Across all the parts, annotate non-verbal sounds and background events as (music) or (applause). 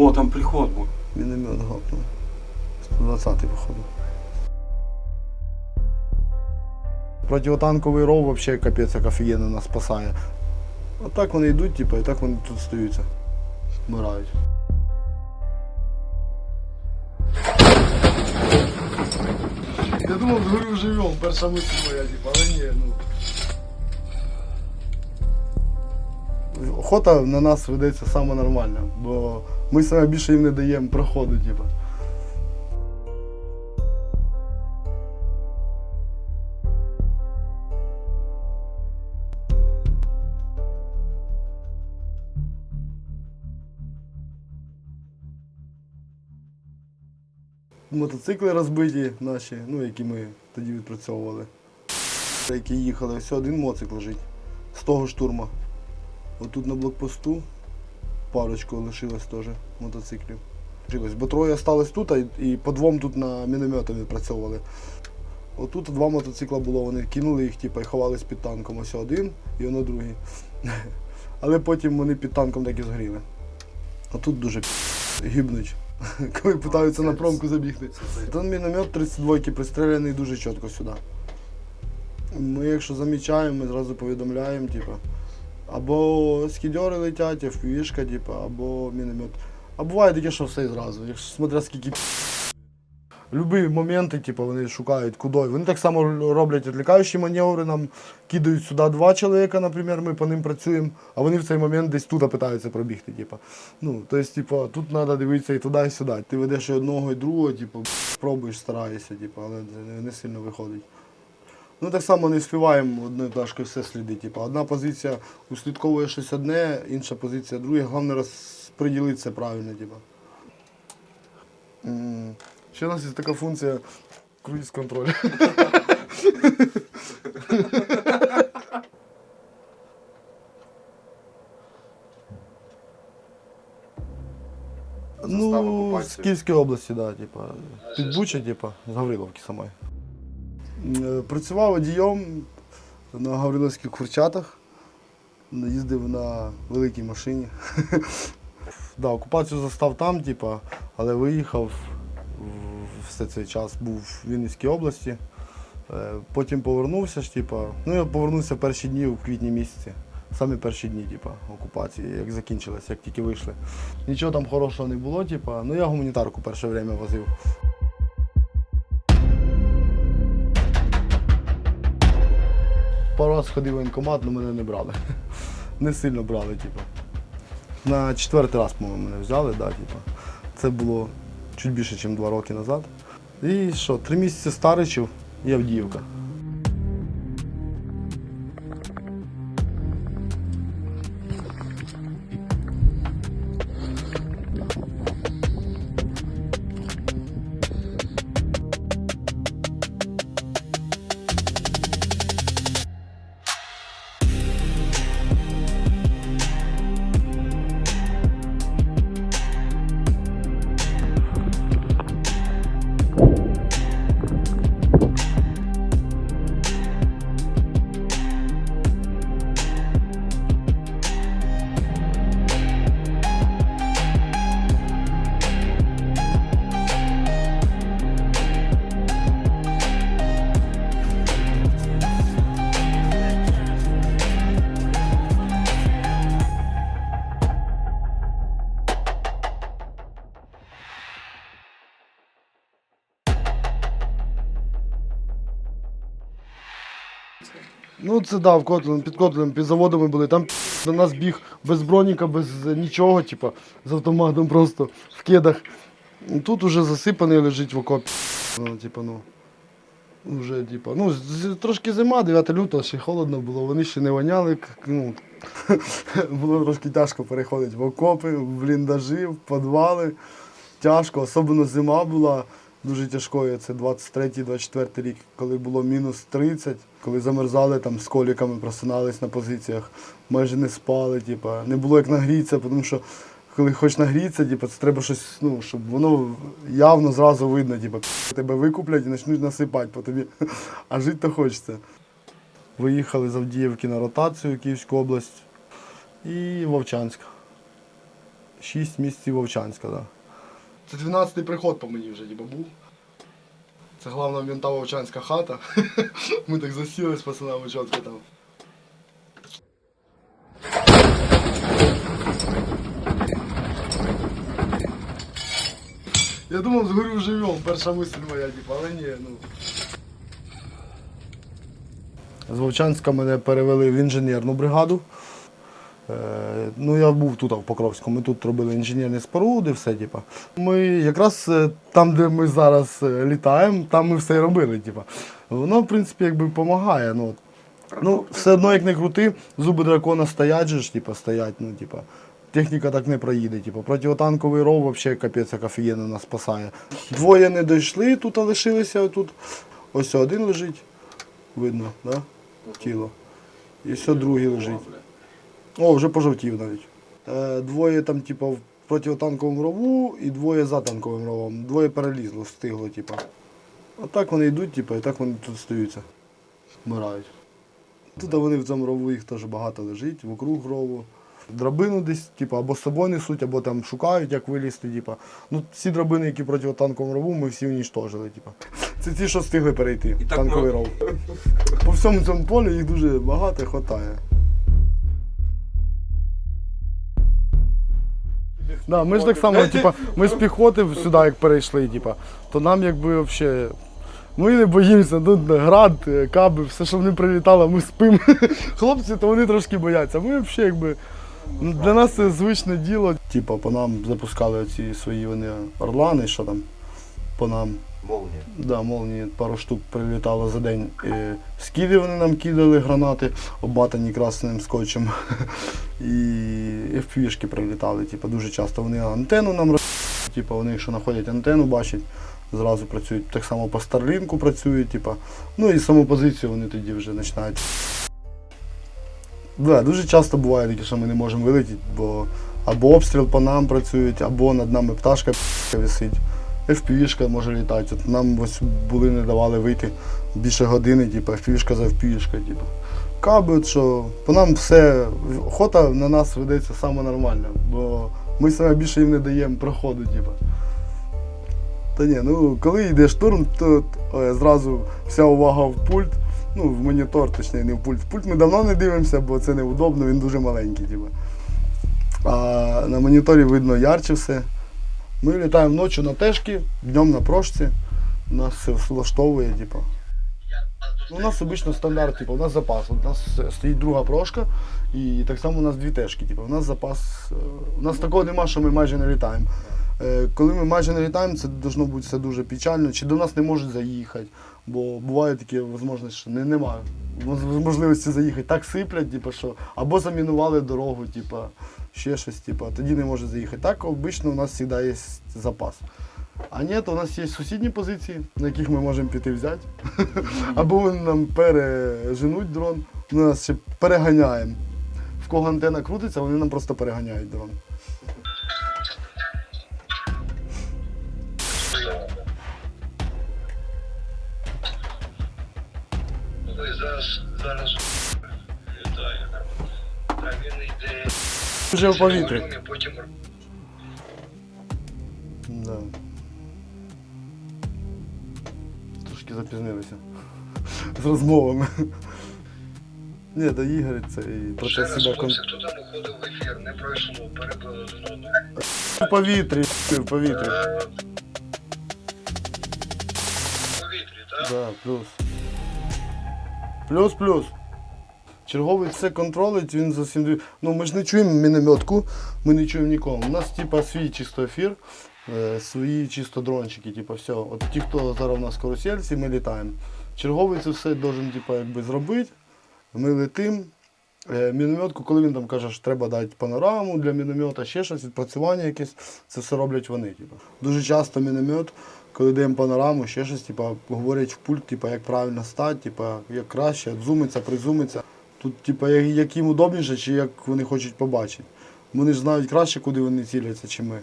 О, там приход був. Міномет гапнув. 120-й, походу. Противотанковий ров взагалі капець як офігенно нас спасає. А так вони йдуть, типу, і так вони тут стаються. Вмирають. Я думав, згорю живем, перша мисль моя, типу, але ні, ну. Охота на нас ведеться саме нормально, бо ми саме більше їм не даємо проходу, типу. Мотоцикли розбиті наші, ну які ми тоді відпрацьовували. Які їхали, ось один моцик лежить з того штурма. Отут на блокпосту парочку лишилось теж мотоциклів. Бо троє осталось тут, і по двом тут на мінометі відпрацьовували. Отут два мотоцикла було, вони кинули їх, типу, і ховались під танком. Ось один і воно другий. (laughs) Але потім вони під танком так і згоріли. А тут дуже гибнуть, (laughs) коли питаються на промку забігти. Там міномет 32 пристреляний дуже чітко сюди. Ми, якщо замічаємо, ми зразу повідомляємо, типу, або скідьори летять, FPV-шка, типу, або міномет. А буває таке, що все і зразу. Якщо смотря скільки Любі моменти, типу, вони шукають куди. Вони так само роблять відлікаючі маневри, нам кидають сюди два чоловіка, наприклад, ми по ним працюємо, а вони в цей момент десь тут питаються пробігти. Типу. Ну, тобто, типу, тут треба дивитися і туди, і сюди. Ти ведеш і одного, і другого, типу, пробуєш, стараєшся, типу, але не сильно виходить. Ну так само не співаємо одною пташкою все сліди. Типу, одна позиція услідковує щось одне, інша позиція друге. Головне розподілити це правильно. Типу. Ще у нас є така функція круїз контроль. Ну, з. Київської області, да, типа, під Буча, типа, з Гавриловки самої. Е, Працював водієм на Гавриловських курчатах, їздив на великій машині. (laughs) да, окупацію застав там, типа, але виїхав все цей час, був в Вінницькій області. Е, Потім повернувся ж, типа, ну я повернувся перші дні у квітні місяці. Самі перші дні, типа, окупації, як закінчилась, як тільки вийшли. Нічого там хорошого не було, типа, ну я гуманітарку перше время возив. Пару раз ходив в воєнкомат, але мене не брали. (laughs) Не сильно брали, типу. На четвертий раз, по-моєму, мене взяли, да, типу. Це було чуть більше, ніж два роки назад. І що, три місяці старичів і Авдіївка. Ну це да, в Котлин, під Котлем, під заводами були. Там до нас біг без броніка, без нічого, типу, з автоматом просто в кедах. Тут уже засипаний лежить в окопі. Ну, типу, ну. Уже, типу, ну, трошки зима, 9 лютого, ще холодно було, вони ще не воняли. Ну, (laughs) було трошки тяжко переходити в окопи, в бліндажі, в підвали. Тяжко, особливо зима була дуже тяжкою. Це 23-24 рік, коли було мінус 30, коли замерзали там з коліками, просинались на позиціях, майже не спали, типу, не було як нагрітися, тому що коли хочеш нагрітися, типу, це треба щось, ну, щоб воно явно зразу видно, типу, тебе викуплять і почнуть насипати по тобі. А жити то хочеться. Виїхали з Авдіївки на ротацію Київську область і Вовчанськ. 6 місяців Вовчанська, так. Це 12-й приход по мені вже ніби був. Це головна мента Вовчанська хата. (laughs) Ми так засіли з пацанами чітко там. Я думав, згорю живем, перша мисль моя, типу, але ні, ну. З Вовчанська мене перевели в інженерну бригаду. Е, ну, я був тут, в Покровську. Ми тут робили інженерні споруди, все, типу. Ми якраз е, там, де ми зараз е, літаємо, там ми все робили. Типу. Воно, в принципі, якби допомагає. Ну, ну, все одно, як не крути, зуби дракона стоять ж, типу, стоять, ну, типу. Техніка так не проїде. Типу. Противотанковий ров взагалі капець як офігенно нас спасає. Двоє не дійшли, тут а лишилися тут. Ось один лежить, видно, да? тіло. І все другий лежить. О, вже пожовтів навіть. Е, двоє там, типу, в противотанковому рову і двоє за танковим ровом. Двоє перелізло, встигло, типу. А так вони йдуть, типу, і так вони тут стаються. Вмирають. Тут вони в цьому рову їх теж багато лежить, вокруг рову. Драбину десь, типу, або з собою несуть, або там шукають, як вилізти. Типу. Ну, ці драбини, які противотанковому рову, ми всі унічтожили. Типу. Це ті, що встигли перейти. Танковий ров. По всьому цьому полі їх дуже багато хватає. Да, ми ж так само, типа, ми з піхоти сюди як перейшли, типа, то нам якби взагалі. Ми не боїмося, тут град, е, каби, все, що вони прилітало, ми спимо. (laughs) Хлопці, то вони трошки бояться. Ми взагалі якби. ну, Для нас це звичне діло. Типа по нам запускали ці свої вони орлани, що там по нам. Молния. Да, молнії пару штук прилітало за день. І скиди вони нам кидали гранати, обматані красним скотчем. (laughs) І FPV-шки прилітали. Типу, дуже часто вони антенну нам роз... Типу, вони, якщо знаходять антенну, бачать, зразу працюють. Так само по Старлінку працюють, типу. ну і саму позицію вони тоді вже починають. Да, дуже часто буває таке, що ми не можемо вилетіти, бо або обстріл по нам працюють, або над нами пташка (laughs) висить. FPV-шка може літати. От нам ось були не давали вийти більше години, типу, FPV-шка за FPV-шка, типу. Каби, що по нам все, охота на нас ведеться саме нормально, бо ми саме більше їм не даємо проходу, типу. Та ні, ну коли йде штурм, то е, зразу вся увага в пульт, ну в монітор, точніше, не в пульт. В пульт ми давно не дивимося, бо це неудобно, він дуже маленький. Типу. А на моніторі видно ярче все. Ми літаємо ночі на тежки, днем на прошці. Нас все влаштовує, типу. Ну, у нас обично стандарт, типу, у нас запас. У нас стоїть друга прошка, і так само у нас дві тежки. Типу, у нас запас. е, У нас такого нема, що ми майже не літаємо. Е, Коли ми майже не літаємо, це должно бути все дуже печально. Чи до нас не можуть заїхати, бо буває таке можливість, що не, немає можливості заїхати. Так сиплять, типу, що або замінували дорогу, типу, ще щось, типу, тоді не може заїхати. Так, обично у нас завжди є запас. А ні, то у нас є сусідні позиції, на яких ми можемо піти взяти. (laughs) Або вони нам переженуть дрон, ми нас ще переганяємо. В кого антенна крутиться, вони нам просто переганяють дрон. Зараз, зараз літає. Так, він. Вже в повітрі. Потім Да. Трошки запізнилися. З розмовами. Ні, до ігри це і процес раз, себе кон... хто там уходив в ефір, не пройшло, перебили один одного. в повітрі, в повітрі. Е, В повітрі, так? Да, плюс. Плюс, плюс. Черговий все контролить, він за 7 Ну ми ж не чуємо мінометку, ми не чуємо нікого. У нас типа свій чисто ефір, е, свої чисто дрончики, типа все. От ті, хто зараз у нас карусельці, ми літаємо. Черговий це все должен типа, якби, зробити. Ми летимо. Е, Мінометку, коли він там каже, що треба дати панораму для міномета, ще щось, відпрацювання якесь, це все роблять вони. Типу. Дуже часто міномет, коли даємо панораму, ще щось, типу, говорять в пульт, типу, як правильно стати, типу, як краще, зумиться, призумиться. Тут, типу, як, їм удобніше, чи як вони хочуть побачити. Вони ж знають краще, куди вони ціляться, чи ми.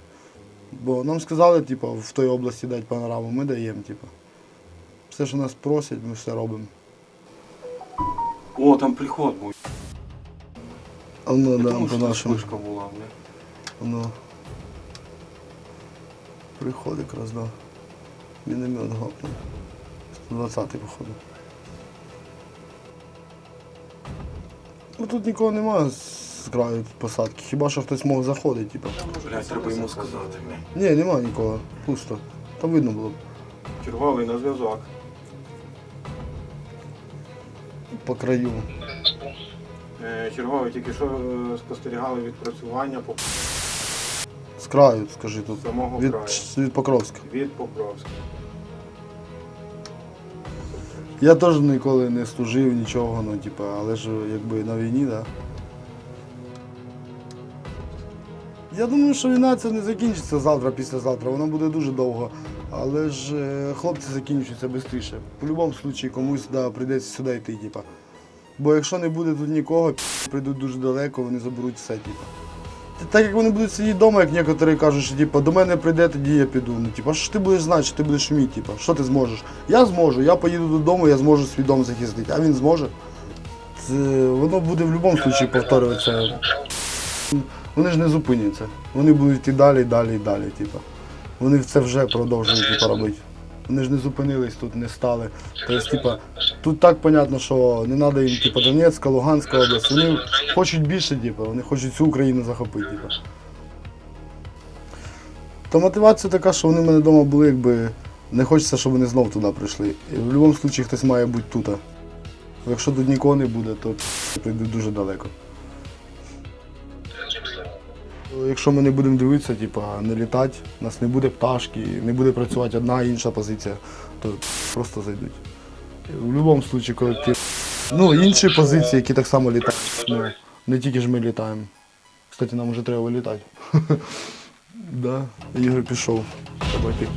Бо нам сказали, типу, в той області дати панораму, ми даємо, типу. Все, що нас просять, ми все робимо. О, там приход був. А ну, да, по що нашому. вишка була, бля. Ну. Приходить якраз, да. Міномет гапнув. 120-й, походу. Ну тут нікого немає з краю посадки. Хіба що хтось мог заходити, типу. Блять, треба йому сказати. Ні, нема нікого. Пусто. Там видно було б Черговий на зв'язок. по краю. Е, Черговий тільки що е, спостерігали відпрацювання по З краю, скажи тут. самого Від, краю. від Покровська. Від Покровська. Я теж ніколи не служив нічого, ну типу, але ж якби на війні. Да. Я думаю, що війна це не закінчиться завтра, післязавтра, вона буде дуже довго. Але ж е, хлопці закінчуються швидше. В будь-якому випадку комусь да, прийдеться сюди йти, типу. Бо якщо не буде тут нікого, прийдуть дуже далеко, вони заберуть все, типу. Та Так як вони будуть сидіти вдома, як некоторі кажуть, що типу, до мене прийде, тоді я піду. Ну, типу, що ти будеш знати, що ти будеш вміти, типу, що ти зможеш? Я зможу, я поїду додому, я зможу свій дом захистити, а він зможе. Це, воно буде в будь-якому випадку повторюватися. Вони ж не зупиняться. Вони будуть йти далі, далі, далі. Типу. Вони це вже продовжують типу, робити. Вони ж не зупинились тут, не стали. Тобто, типу, тут так зрозуміло, що не треба їм типу, Донецька, Луганська область. Вони хочуть більше, типу, вони хочуть всю Україну захопити. Типу. Та мотивація така, що вони в мене вдома були, якби не хочеться, щоб вони знов туди прийшли. І в будь-якому випадку хтось має бути тут. Якщо тут нікого не буде, то прийдуть дуже далеко. Якщо ми не будемо дивитися, типа, не літати, у нас не буде пташки, не буде працювати одна інша позиція, то просто зайдуть. В будь-якому випадку, колектив. Ну, інші позиції, які так само літають. Ну, не тільки ж ми літаємо. Кстати, нам вже треба вилітати. (laughs) Да, Ігор пішов. Йти.